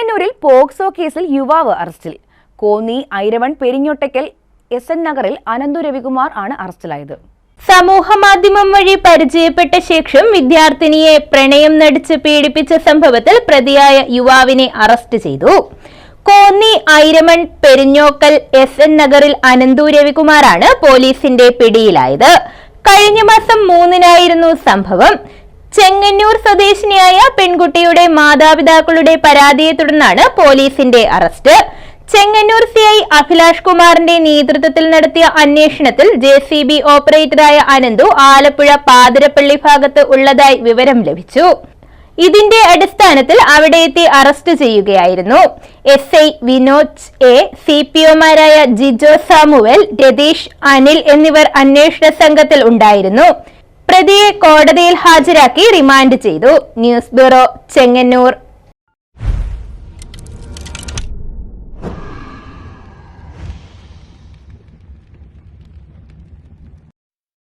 ചെങ്ങന്നൂരിൽ പോക്സോ കേസിൽ യുവാവ് അറസ്റ്റിൽ. കോന്നി ഐരവൺ പെരിഞ്ഞൊട്ടയ്ക്കൽ എസ് എൻ നഗറിൽ അനന്തു രവികുമാർ ആണ് അറസ്റ്റിലായത്. സമൂഹമാധ്യമം വഴി പരിചയപ്പെട്ട ശേഷം വിദ്യാർത്ഥിനിയെ പ്രണയം നടിച്ച് പീഡിപ്പിച്ച സംഭവത്തിൽ പ്രതിയായ യുവാവിനെ അറസ്റ്റ് ചെയ്തു. കോന്നി ഐരമൺ പെരിഞ്ഞോക്കൽ എസ് എൻ നഗറിൽ അനന്തു രവികുമാറാണ് പോലീസിന്റെ പിടിയിലായത്. കഴിഞ്ഞ മാസം മൂന്നിനായിരുന്നു സംഭവം. ചെങ്ങന്നൂർ സ്വദേശിനിയായ പെൺകുട്ടിയുടെ മാതാപിതാക്കളുടെ പരാതിയെ തുടർന്നാണ് പോലീസിന്റെ അറസ്റ്റ്. ചെങ്ങന്നൂർ സി ഐ അഭിലാഷ് കുമാറിന്റെ നേതൃത്വത്തിൽ നടത്തിയ അന്വേഷണത്തിൽ ജെ സി ബി ഓപ്പറേറ്ററായ അനന്തു ആലപ്പുഴ പാതിരപ്പള്ളി ഭാഗത്ത് ഉള്ളതായി വിവരം ലഭിച്ചു. ഇതിന്റെ അടിസ്ഥാനത്തിൽ അവിടെ എത്തി അറസ്റ്റ് ചെയ്യുകയായിരുന്നു. S I Vinod A C P ഒമാരായ Jijo Samuel Ratheesh Anil എന്നിവർ അന്വേഷണ സംഘത്തിൽ ഉണ്ടായിരുന്നു. പ്രതിയെ കോടതിയിൽ ഹാജരാക്കി റിമാൻഡ് ചെയ്തു. News bureau Chengannur.